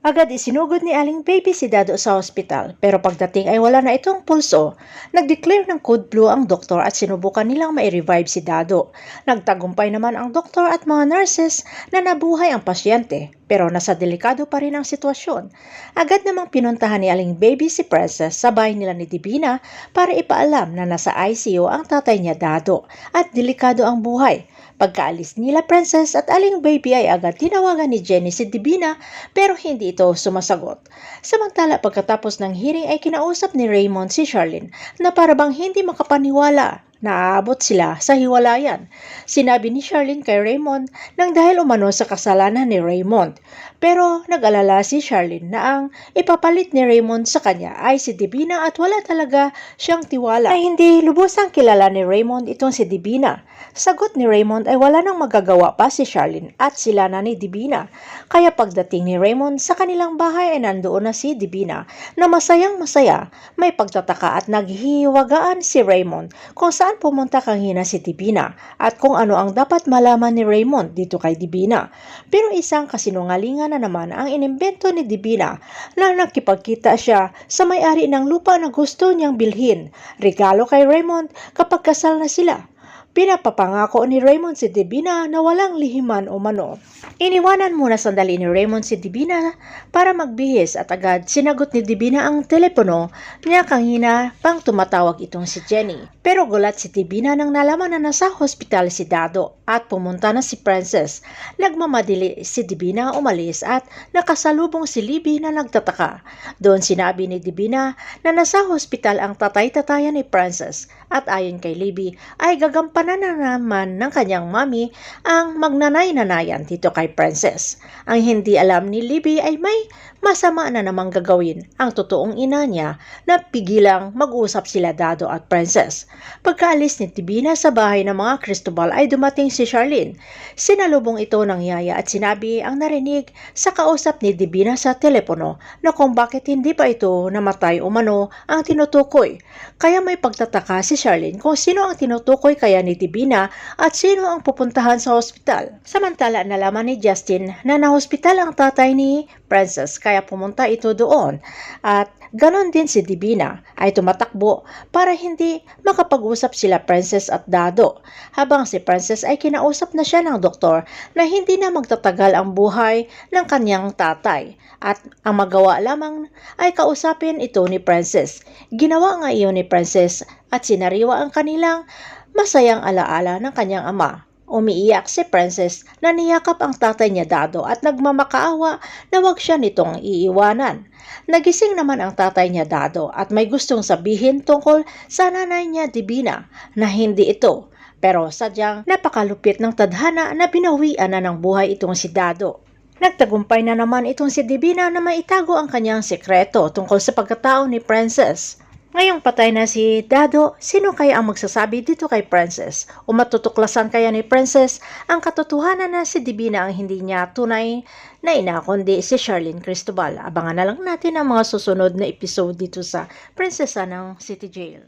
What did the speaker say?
Agad isinugod ni Aling Baby si Dado sa ospital pero pagdating ay wala na itong pulso. Nag-declare ng code blue ang doktor at sinubukan nilang ma-revive si Dado. Nagtagumpay naman ang doktor at mga nurses na nabuhay ang pasyente pero nasa delikado pa rin ang sitwasyon. Agad namang pinuntahan ni Aling Baby si Princess sa bahay nila ni Divina para ipaalam na nasa ICU ang tatay niya Dado at delikado ang buhay. Pagkaalis nila Princess at Aling Baby ay agad tinawagan ni Jenny si Divina pero hindi ito sumasagot. Samantala pagkatapos ng hearing ay kinausap ni Raymond si Charlene na parabang hindi makapaniwala na aabot sila sa hiwalayan. Sinabi ni Charlene kay Raymond nang dahil umano sa kasalanan ni Raymond. Pero nag-alala si Charlene na ang ipapalit ni Raymond sa kanya ay si Divina at wala talaga siyang tiwala. Ay hindi lubusang kilala ni Raymond itong si Divina. Sagot ni Raymond ay wala nang magagawa pa si Charlene at sila na ni Divina. Kaya pagdating ni Raymond sa kanilang bahay ay nandoon na si Divina na masayang masaya. May pagtataka at naghihiwagaan si Raymond kung saan pumunta kanina si Divina at kung ano ang dapat malaman ni Raymond dito kay Divina. Pero isang kasinungalingan na naman ang inimbento ni Divina na nakipagkita siya sa may-ari ng lupa na gusto niyang bilhin. Regalo kay Raymond kapag kasal na sila. Pinapapangako ni Raymond si Divina na walang lihiman o mano. Iniwanan muna sandali ni Raymond si Divina para magbihis at agad sinagot ni Divina ang telepono niya kanina pang tumatawag itong si Jenny. Pero gulat si Divina nang nalaman na nasa hospital si Dado at pumunta na si Princess. Nagmamadili si Divina umalis at nakasalubong si Libby na nagtataka. Doon sinabi ni Divina na nasa hospital ang tatay-tatayan ni Princess at ayon kay Libby ay gagampanan na naman ng kanyang mami ang magnanay-nanayan dito kay Princess. Ang hindi alam ni Libby ay may masama na namang gagawin ang totoong ina niya na pigilang mag-usap sila Dado at Princess. Pagkaalis ni Tibina sa bahay ng mga Cristobal ay dumating si Charlene. Sinalubong ito ng yaya at sinabi ang narinig sa kausap ni Divina sa telepono na kung bakit hindi pa ito namatay umano ang tinutukoy. Kaya may pagtataka si Charlene kung sino ang tinutukoy kaya ni Divina at sino ang pupuntahan sa ospital. Samantala nalaman ni Justin na nahospital ang tatay ni Princess kaya pumunta ito doon at ganon din si Divina ay tumatakbo para hindi makapag-usap sila Princess at Dado habang si Princess ay kinausap na siya ng doktor na hindi na magtatagal ang buhay ng kanyang tatay at ang magawa lamang ay kausapin ito ni Princess. Ginawa nga iyon ni Princess at sinariwa ang kanilang masayang alaala ng kanyang ama. Umiiyak si Princess na niyakap ang tatay niya Dado at nagmamakaawa na wag siya nitong iiwanan. Nagising naman ang tatay niya Dado at may gustong sabihin tungkol sa nanay niya Divina na hindi ito. Pero sadyang napakalupit ng tadhana na binawian na ng buhay itong si Dado. Nagtagumpay na naman itong si Divina na maitago ang kanyang sekreto tungkol sa pagkatao ni Princess. Ngayong patay na si Dado, sino kaya ang magsasabi dito kay Princess? O matutuklasan kaya ni Princess ang katotohanan na si Divina ang hindi niya tunay na ina kundi si Charlene Cristobal. Abangan na lang natin ang mga susunod na episode dito sa Prinsesa ng City Jail.